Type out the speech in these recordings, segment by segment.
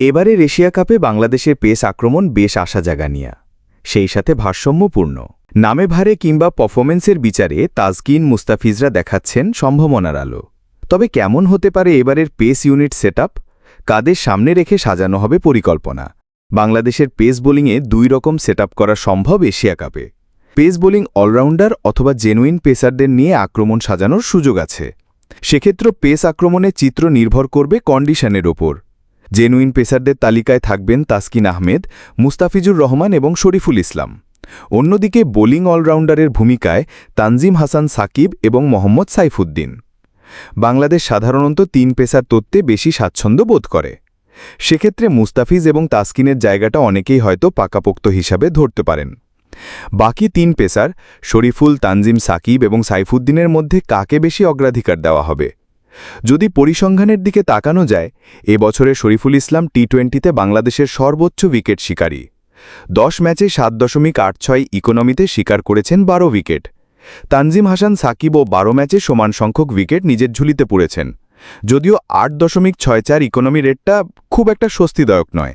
এবারের এশিয়া কাপে বাংলাদেশের পেস আক্রমণ বেশ আশা জাগানিয়া সেই সাথে ভারসাম্যপূর্ণ। নামে ভারে কিংবা পারফরমেন্সের বিচারে তাজকিন মুস্তাফিজরা দেখাচ্ছেন সম্ভাবনার আলো। তবে কেমন হতে পারে এবারের পেস ইউনিট সেটআপ? কাদের সামনে রেখে সাজানো হবে পরিকল্পনা? বাংলাদেশের পেস বোলিংয়ে দুই রকম সেটআপ করা সম্ভব এশিয়া কাপে। পেস বোলিং অলরাউন্ডার অথবা জেনুইন পেসারদের নিয়ে আক্রমণ সাজানোর সুযোগ আছে। সেক্ষেত্রে পেস আক্রমণের চিত্র নির্ভর করবে কন্ডিশনের ওপর। জেনুইন পেসারদের তালিকায় থাকবেন তাসকিন আহমেদ, মুস্তাফিজুর রহমান এবং শরীফুল ইসলাম। অন্যদিকে বোলিং অলরাউন্ডারের ভূমিকায় তানজিম হাসান সাকিব এবং মোহাম্মদ সাইফুদ্দিন। বাংলাদেশ সাধারণত তিন পেসার তত্ত্বে বেশি স্বাচ্ছন্দ্য বোধ করে। সেক্ষেত্রে মুস্তাফিজ এবং তাসকিনের জায়গাটা অনেকেই হয়তো পাকাপোক্ত হিসাবে ধরতে পারেন। বাকি তিন পেসার, শরীফুল, তানজিম, সাকিব এবং সাইফুদ্দিনের মধ্যে কাকে বেশি অগ্রাধিকার দেওয়া হবে? যদি পরিসংখ্যানের দিকে তাকানো যায়, এ বছরে শরীফুল ইসলাম টি টোয়েন্টিতে বাংলাদেশের সর্বোচ্চ উইকেট শিকারী। দশ ম্যাচে সাত দশমিক আট ছয় ইকোনমিতে শিকার করেছেন বারো উইকেট। তানজিম হাসান সাকিবও বারো ম্যাচে সমান সংখ্যক উইকেট নিজের ঝুলিতে পড়েছেন যদিও আট দশমিক ছয় চার ইকোনমি রেটটা খুব একটা স্বস্তিদায়ক নয়।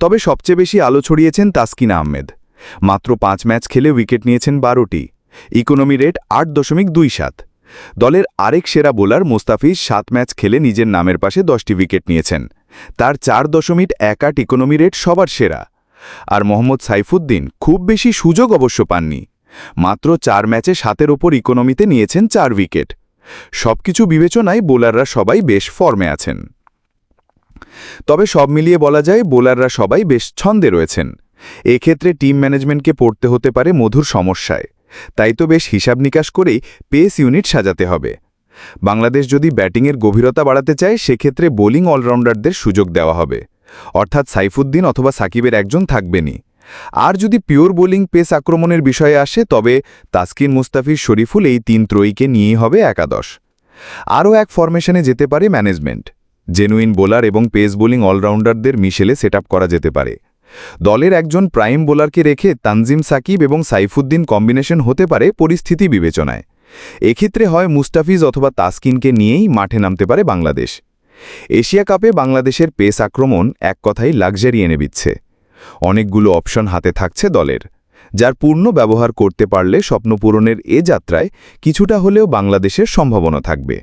তবে সবচেয়ে বেশি আলো ছড়িয়েছেন তাসকিন আহমেদ। মাত্র পাঁচ ম্যাচ খেলে উইকেট নিয়েছেন বারোটি। ইকোনমি রেট আট দশমিক দুই সাত। দলের আরেক সেরা বোলার মোস্তাফিজ সাত ম্যাচ খেলে নিজের নামের পাশে দশটি উইকেট নিয়েছেন। তার চার দশমিক এক আট ইকোনমি রেট সবার সেরা। আর মোহাম্মদ সাইফুদ্দিন খুব বেশি সুযোগ অবশ্য পাননি। মাত্র চার ম্যাচে সাতের ওপর ইকোনমিতে নিয়েছেন চার উইকেট। সবকিছু বিবেচনায় বোলাররা সবাই বেশ ফর্মে আছেন। তবে সব মিলিয়ে বলা যায়, বোলাররা সবাই বেশ ছন্দে রয়েছেন। এক্ষেত্রে টিম ম্যানেজমেন্টকে পড়তে হতে পারে মধুর সমস্যায়। তাই তো বেশ হিসাব নিকাশ করেই পেস ইউনিট সাজাতে হবে। বাংলাদেশ যদি ব্যাটিংয়ের গভীরতা বাড়াতে চায়, সেক্ষেত্রে বোলিং অলরাউন্ডারদের সুযোগ দেওয়া হবে। অর্থাৎ সাইফুদ্দিন অথবা সাকিবের একজন থাকবেনই। আর যদি পিওর বোলিং পেস আক্রমণের বিষয়ে আসে, তবে তাসকিন মুস্তাফিজ শরীফুল এই তিন ত্রয়ীকে নিয়েই হবে একাদশ। আরও এক ফরমেশনে যেতে পারে ম্যানেজমেন্ট। জেনুইন বোলার এবং পেস বোলিং অলরাউন্ডারদের মিশেলে সেট করা যেতে পারে। দলের একজন প্রাইম বোলারকে রেখে তানজিম সাকিব এবং সাইফুদ্দিন কম্বিনেশন হতে পারে পরিস্থিতি বিবেচনায়। এক্ষেত্রে হয় মুস্তাফিজ অথবা তাসকিনকে নিয়েই মাঠে নামতে পারে বাংলাদেশ। এশিয়া কাপে বাংলাদেশের পেস আক্রমণ এক কথাই লাক্সারি এনে দিচ্ছে। অনেকগুলো অপশন হাতে থাকছে দলের, যার পূর্ণ ব্যবহার করতে পারলে স্বপ্নপূরণের এ যাত্রায় কিছুটা হলেও বাংলাদেশের সম্ভাবনা থাকবে।